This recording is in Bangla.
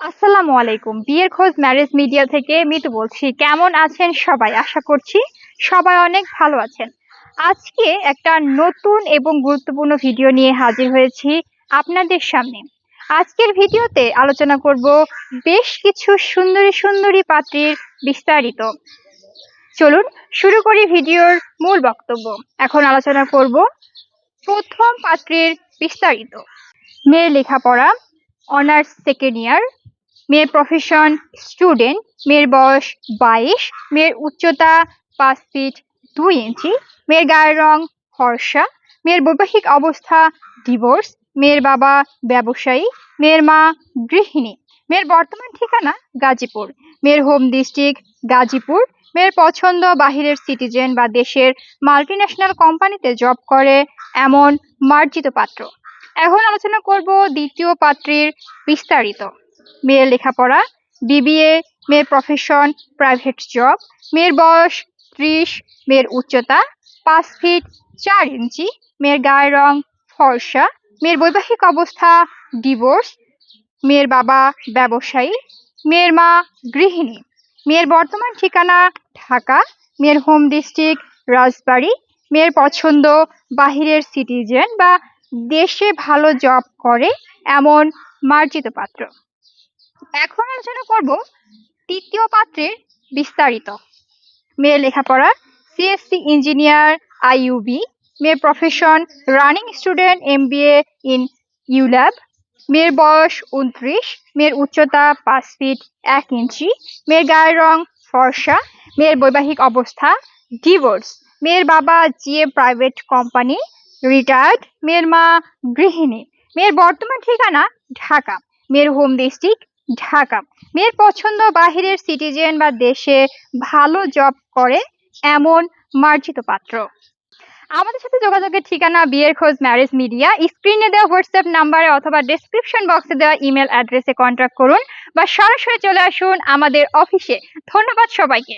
আসসালামু আলাইকুম। বিয়ের খোঁজ ম্যারেজ মিডিয়া থেকে মিতু বলছি। কেমন আছেন সবাই? আশা করছি সবাই অনেক ভালো আছেন। আজকে একটা নতুন এবং গুরুত্বপূর্ণ ভিডিও নিয়ে হাজির হয়েছি আপনাদের সামনে। আজকের ভিডিওতে আলোচনা করব বেশ কিছু সুন্দরী সুন্দরী পাত্রীর বিস্তারিত। চলুন শুরু করি ভিডিওর মূল বক্তব্য। এখন আলোচনা করব প্রথম পাত্রীর বিস্তারিত। মেয়ের লেখাপড়া, অনার্স সেকেন্ড ইয়ার মেয়ের প্রফেশন স্টুডেন্ট মেয়ের বয়স বাইশ, মেয়ের উচ্চতা পাঁচ ফিট দুই ইঞ্চি মেয়ের গায়ের রং ফর্সা, মেয়ের বৈবাহিক অবস্থা ডিভোর্স মেয়ের বাবা ব্যবসায়ী, মেয়ের মা গৃহিণী, মেয়ের বর্তমান ঠিকানা গাজীপুর, মেয়ের হোম ডিস্ট্রিক্ট গাজীপুর, মেয়ের পছন্দ বাহিরের সিটিজেন বা দেশের মাল্টিন্যাশনাল কোম্পানিতে জব করে এমন মার্জিত পাত্র। এখন আলোচনা করব দ্বিতীয় পাত্রীর বিস্তারিত। মেয়ের লেখাপড়া, বিবিএ, মেয়ের প্রফেশন প্রাইভেট জব মেয়ের বয়স ত্রিশ, মেয়ের উচ্চতা পাঁচ ফিট চার ইঞ্চি, মেয়ের গায়ের রং ফর্সা, মেয়ের বৈবাহিক অবস্থা ডিভোর্স মেয়ের বাবা ব্যবসায়ী, মেয়ের মা গৃহিণী, মেয়ের বর্তমান ঠিকানা ঢাকা, মেয়ের হোম ডিস্ট্রিক্ট রাজবাড়ী, মেয়ের পছন্দ বাহিরের সিটিজেন বা দেশে ভালো জব করে এমন মার্জিত পাত্র। এখন আলোচনা করব তৃতীয় পাত্রের বিস্তারিত। মেয়ের লেখাপড়া সিএসসি ইঞ্জিনিয়ার আইইউবি মেয়ের profession running student MBA in ULAB মেয়ের বয়স উনত্রিশ মেয়ের উচ্চতা পাঁচ ফিট এক ইঞ্চি, মেয়ের গায়ের রং ফর্সা, মেয়ের বৈবাহিক অবস্থা ডিভোর্স মেয়ের বাবা জিএ প্রাইভেট কোম্পানি রিটায়ার্ড মেয়ের মা গৃহিণী, মেয়ের বর্তমান ঠিকানা ঢাকা, মেয়ের হোম ডিস্ট্রিক্ট ঢাকা। মেয়ের পছন্দ বাহিরের সিটিজেন বা দেশে ভালো জব করে এমন মার্জিত পাত্র। আমাদের সাথে যোগাযোগের ঠিকানা বিয়ের খোঁজ ম্যারেজ মিডিয়া স্ক্রিনে দেওয়া হোয়াটসঅ্যাপ নাম্বারে অথবা ডেসক্রিপশন বক্সে দেওয়া ইমেল অ্যাড্রেসে কন্ট্যাক্ট করুন বা সরাসরি চলে আসুন আমাদের অফিসে ধন্যবাদ সবাইকে।